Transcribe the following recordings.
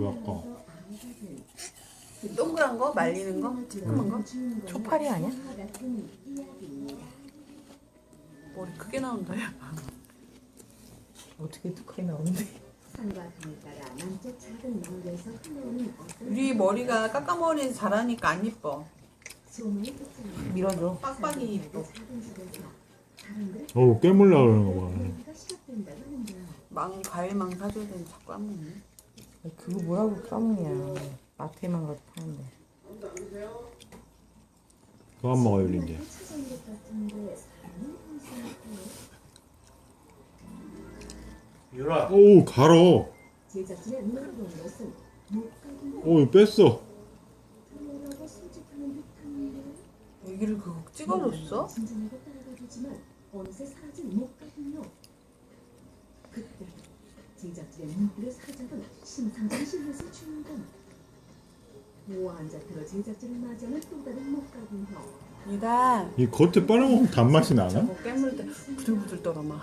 왜 아까? 동그란 거 말리는 거 찌끄만 거 초파리 아니야? 머리 크게 나온다 야. 어떻게 뚜껑이 나오는데? 우리 머리가 깎아머리 잘하니까 안 이뻐. 밀어줘. 빡빡이 이뻐 어우 깨물라 그러는 거 봐. 망 과일망 사줘야 되는 자꾸 안 먹네 그거 뭐라고 까먹냐. 마트에만 가도 파는데. 먹어요 것 같은데 사람은 이상할까요? 유라 오 갈어. 오 이거 뺐어. 여기를 그거 찍어줬어? 어느새 사라진 목각은요 그때 제작진의 눈길을 사잡은 심상정 실루엣의 주인공 모호한 자태로 제작진을 맞이하는 또 다른 목각은요 이다. 이 겉에 빨아먹으면 단맛이 나나? 저거 깨물 때 부들부들 떨어 막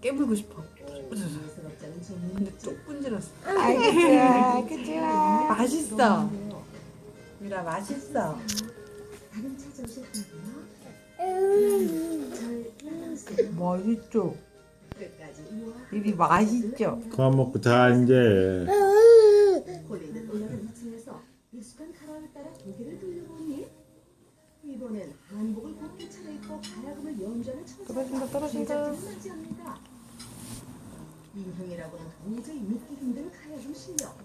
깨물고 싶어. 예스럽지 않은 전문 근데 쪽 분질렀어. 아이, 그치야, 그치야. 맛있어. 미라 맛있어. 다른 찾아오셨다고요? 절 따라오세요. 맛있죠? 입이 맛있죠? 그만 먹고 자 이제. 홀리는 올라간 2층에서 익숙한 가라를 따라 고개를 돌려보니 이번엔 한복을 곱게 차려입고 가야금을 연주하는 떨어진다, 떨어진다. 제작진을 맞이합니다. 인형이라고는 도저히 믿기 힘든 가야금 실력.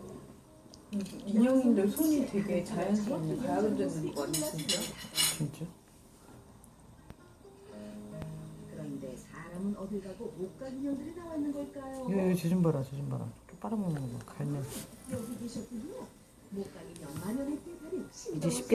인형인데 손이 되게 자연스럽네 가야금 듣는 거 진짜 진짜? 어딜 가고 못간 인형들이 나와 있는 걸까요? 이거, 이거 쟤좀 봐라, 쟤좀 봐라. 또 빨아먹는 거 봐, 갈면. 여기 계셨군요. 못간 인형 마련의 대달인 이제 쉽게